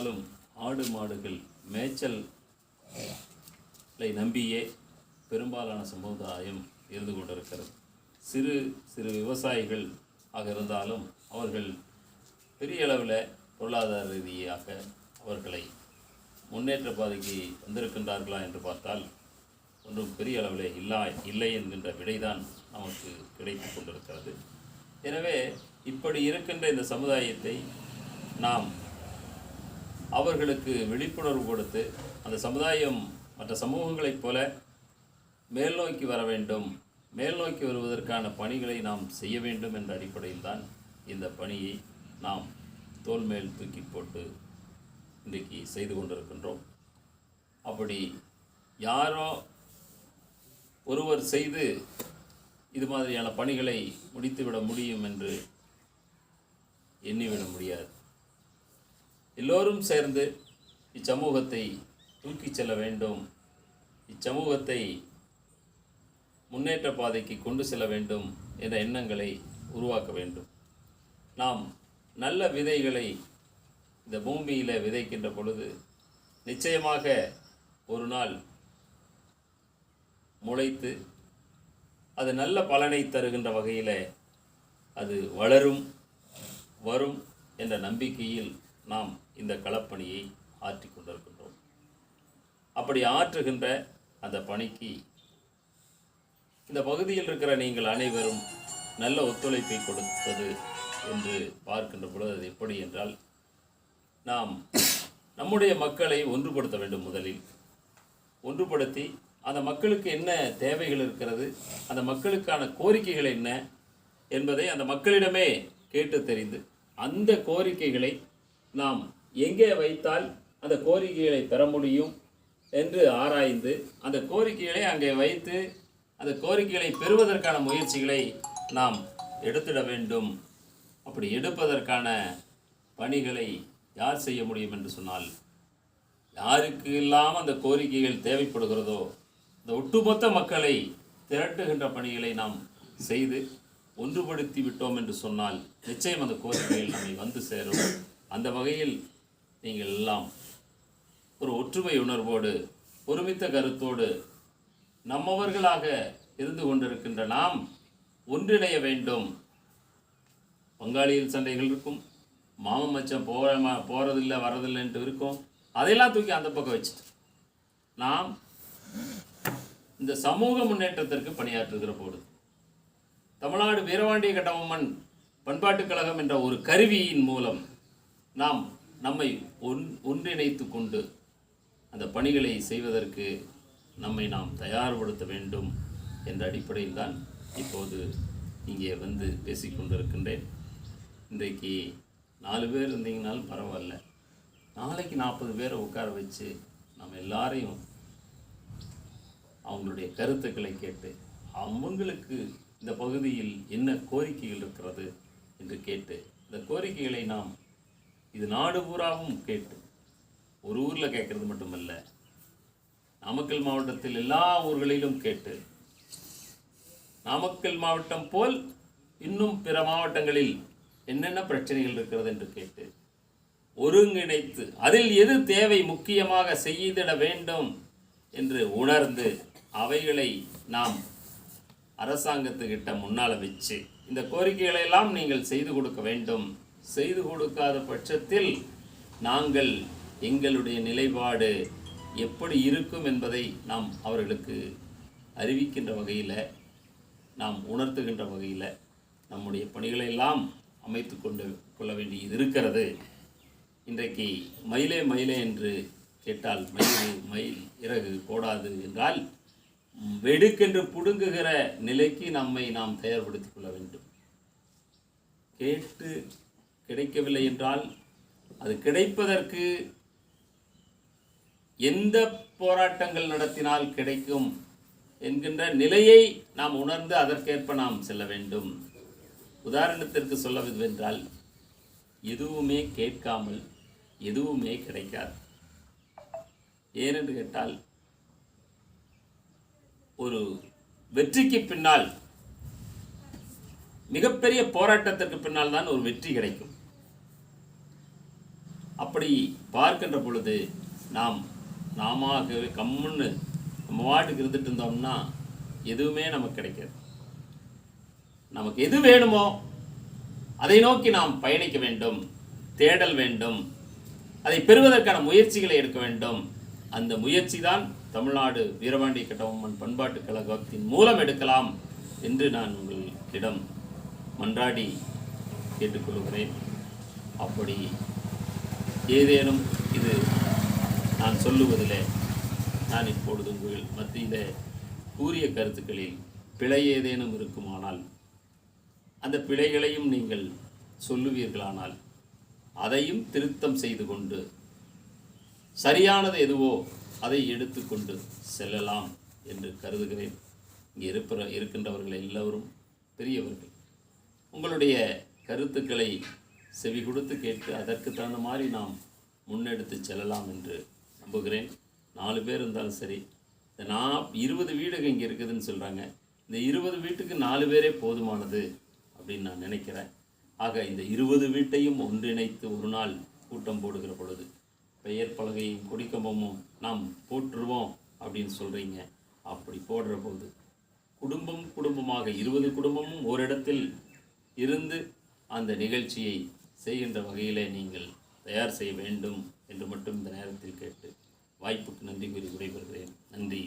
பெரும்பாலும் ஆடு மாடுகள் மேய்ச்சலை நம்பியே பெரும்பாலான சமுதாயம் இருந்து கொண்டிருக்கிறது. சிறு சிறு விவசாயிகள் ஆக இருந்தாலும் அவர்கள் பெரிய அளவில் பொருளாதார ரீதியாக அவர்களை முன்னேற்ற பாதைக்கு வந்திருக்கின்றார்களா என்று பார்த்தால் ஒன்றும் பெரிய அளவில் இல்லா இல்லை என்கின்ற விடைதான் நமக்கு கிடைத்து கொண்டிருக்கிறது. எனவே இப்படி இருக்கின்ற இந்த சமுதாயத்தை நாம் அவர்களுக்கு விழிப்புணர்வு கொடுத்து அந்த சமுதாயம் மற்ற சமூகங்களைப் போல மேல்நோக்கி வர வேண்டும். மேல்நோக்கி வருவதற்கான பணிகளை நாம் செய்ய வேண்டும் என்ற அடிப்படையில் தான் இந்த பணியை நாம் தோல் மேல் தூக்கி போட்டு இன்றைக்கு செய்து கொண்டிருக்கின்றோம். அப்படி யாரோ ஒருவர் செய்து இது மாதிரியான பணிகளை முடித்துவிட முடியும் என்று எண்ணிவிட முடியாது. எல்லோரும் சேர்ந்து இச்சமூகத்தை தூக்கிச் செல்ல வேண்டும். இச்சமூகத்தை முன்னேற்ற பாதைக்கு கொண்டு செல்ல வேண்டும் என்ற எண்ணங்களை உருவாக்க வேண்டும். நாம் நல்ல விதைகளை இந்த பூமியில் விதைக்கின்ற பொழுது நிச்சயமாக ஒரு நாள் முளைத்து அது நல்ல பலனை தருகின்ற வகையில் அது வளரும் வரும் என்ற நம்பிக்கையில் நாம் இந்த களப்பணியை ஆற்றி கொண்டிருக்கின்றோம். அப்படி ஆற்றுகின்ற அந்த பணிக்கு இந்த பகுதியில் இருக்கிற நீங்கள் அனைவரும் நல்ல ஒத்துழைப்பை கொடுப்பது என்று பார்க்கின்ற பொழுது அது எப்படி என்றால் நாம் நம்முடைய மக்களை ஒன்றுபடுத்த வேண்டும் முதலில். ஒன்றுபடுத்தி அந்த மக்களுக்கு என்ன தேவைகள் இருக்கிறது அந்த மக்களுக்கான கோரிக்கைகள் என்ன என்பதை அந்த மக்களிடமே கேட்டு தெரிந்து அந்த கோரிக்கைகளை நாம் எங்கே வைத்தால் அந்த கோரிக்கைகளை பெற முடியும் என்று ஆராய்ந்து அந்த கோரிக்கைகளை அங்கே வைத்து அந்த கோரிக்கைகளை பெறுவதற்கான முயற்சிகளை நாம் எடுத்திட வேண்டும். அப்படி எடுப்பதற்கான பணிகளை யார் செய்ய முடியும் என்று சொன்னால் யாருக்கு இல்லாமல் அந்த கோரிக்கைகள் தேவைப்படுகிறதோ இந்த ஒட்டுமொத்த மக்களை திரட்டுகின்ற பணிகளை நாம் செய்து ஒன்றுபடுத்தி விட்டோம் என்று சொன்னால் நிச்சயம் அந்த கோரிக்கைகள் நம்மை வந்து சேரும். அந்த வகையில் நீங்கள் எல்லாம் ஒரு ஒற்றுமை உணர்வோடு ஒருமித்த கருத்தோடு நம்மவர்களாக இருந்து கொண்டிருக்கின்ற நாம் ஒன்றிணைய வேண்டும். பங்காளியில் சண்டைகள் இருக்கும் மாமன் மச்சம் போகிற போகிறதில்லை வரதில்லைன்ட்டு இருக்கும். அதையெல்லாம் தூக்கி அந்த பக்கம் வச்சுட்டு நாம் இந்த சமூக முன்னேற்றத்திற்கு பணியாற்றுகிற போது தமிழ்நாடு வீரவாண்டிய கட்டபொம்மன் பண்பாட்டுக் கழகம் என்ற ஒரு கருவியின் மூலம் நாம் நம்மை ஒன் ஒன்றிணைத்து கொண்டு அந்த பணிகளை செய்வதற்கு நம்மை நாம் தயார்படுத்த வேண்டும் என்ற அடிப்படையில் தான் இப்போது இங்கே வந்து பேசிக்கொண்டிருக்கின்றேன் இன்றைக்கு நாலு பேர் இருந்தீங்கனாலும் பரவாயில்ல. நாளைக்கு நாற்பது பேரை உட்கார வச்சு நம்ம எல்லாரையும் அவங்களுடைய கருத்துக்களை கேட்டு அவங்களுக்கு இந்த பகுதியில் என்ன கோரிக்கைகள் இருக்கிறது என்று கேட்டு இந்த கோரிக்கைகளை நாம் இது நாடு பூராவும் கேட்டு ஒரு ஊரில் கேட்கறது மட்டுமல்ல நாமக்கல் மாவட்டத்தில் எல்லா ஊர்களிலும் கேட்டு நாமக்கல் மாவட்டம் போல் இன்னும் பிற மாவட்டங்களில் என்னென்ன பிரச்சனைகள் இருக்கிறது என்று கேட்டு ஒருங்கிணைத்து அதில் எது தேவை முக்கியமாக செய்திட வேண்டும் என்று உணர்ந்து அவைகளை நாம் அரசாங்கத்துக்கிட்ட முன்னால் வச்சு இந்த கோரிக்கைகளை எல்லாம் நீங்கள் செய்து கொடுக்க வேண்டும். செய்து கொடுக்காத பட்சத்தில் நாங்கள் எங்களுடைய நிலைப்பாடு எப்படி இருக்கும் என்பதை நாம் அவர்களுக்கு அறிவிக்கின்ற வகையில் நாம் உணர்த்துகின்ற வகையில் நம்முடைய பணிகளை எல்லாம் அமைத்து கொண்டு கொள்ள வேண்டியது இருக்கிறது. இன்றைக்கு மயிலே மயிலே என்று கேட்டால் மயில் மயில் இறகு போடாது என்றால் வெடுக்கென்று புடுங்குகிற நிலைக்கு நம்மை நாம் தயார்படுத்திக் கொள்ள வேண்டும். கேட்டு கிடைக்கவில்லை என்றால் அது கிடைப்பதற்கு எந்த போராட்டங்கள் நடத்தினால் கிடைக்கும் என்கின்ற நிலையை நாம் உணர்ந்து அதற்கேற்ப நாம் செல்ல வேண்டும். உதாரணத்திற்கு சொல்லவென்றால் எதுவுமே கேட்காமல் எதுவுமே கிடைக்காது. ஏனென்று கேட்டால் ஒரு வெற்றிக்கு பின்னால் மிகப்பெரிய போராட்டத்திற்கு பின்னால் தான் ஒரு வெற்றி கிடைக்கும். அப்படி பார்க்கின்ற பொழுது நாம் நாம கம்முன்னு நம்ம வாட்டுக்கு இருந்துட்டு இருந்தோம்னா எதுவுமே நமக்கு கிடைக்காது. நமக்கு எது வேணுமோ அதை நோக்கி நாம் பயணிக்க வேண்டும் தேடல் வேண்டும் அதை பெறுவதற்கான முயற்சிகளை எடுக்க வேண்டும். அந்த முயற்சி தான் தமிழ்நாடு வீரபாண்டிய கட்டபொம்மன் பண்பாட்டுக் கழகத்தின் மூலம் எடுக்கலாம் என்று நான் உங்களிடம் மன்றாடி கேட்டுக்கொள்கிறேன். அப்படி ஏதேனும் இது நான் சொல்லுவதிலே நான் இப்பொழுது உங்கள் மத்தியிலே கூறிய கருத்துக்களில் பிழை ஏதேனும் இருக்குமானால் அந்த பிழைகளையும் நீங்கள் சொல்லுவீர்களானால் அதையும் திருத்தம் செய்து கொண்டு சரியானது எதுவோ அதை எடுத்துக்கொண்டு செல்லலாம் என்று கருதுகிறேன். இங்கே இருப்பிற இருக்கின்றவர்கள் எல்லோரும் பெரியவர்கள். உங்களுடைய கருத்துக்களை செவி கொடுத்து கேட்டு அதற்கு தகுந்த மாதிரி நாம் முன்னெடுத்து செல்லலாம் என்று நம்புகிறேன். நாலு பேர் இருந்தாலும் சரி. இந்த நான் இருபது வீடுகள் இங்கே இருக்குதுன்னு சொல்கிறாங்க இந்த இருபது வீட்டுக்கு நாலு பேரே போதுமானது அப்படின்னு நான் நினைக்கிறேன். ஆக இந்த இருபது வீட்டையும் ஒன்றிணைத்து ஒரு நாள் கூட்டம் போடுகிற பொழுது பெயர் பலகையும் கொடிக்கம்பமும் நாம் போட்டுருவோம் அப்படின்னு சொல்கிறீங்க அப்படி போடுற போது குடும்பம் குடும்பமாக இருபது குடும்பமும் ஓரிடத்தில் இருந்து அந்த நிகழ்ச்சியை செய்கின்ற வகையிலே நீங்கள் தயார் செய்ய வேண்டும் என்று மட்டும் இந்த நேரத்தில் கேட்டு வாய்ப்புக்கு நன்றி கூறி விடைபெறுகிறேன். நன்றி.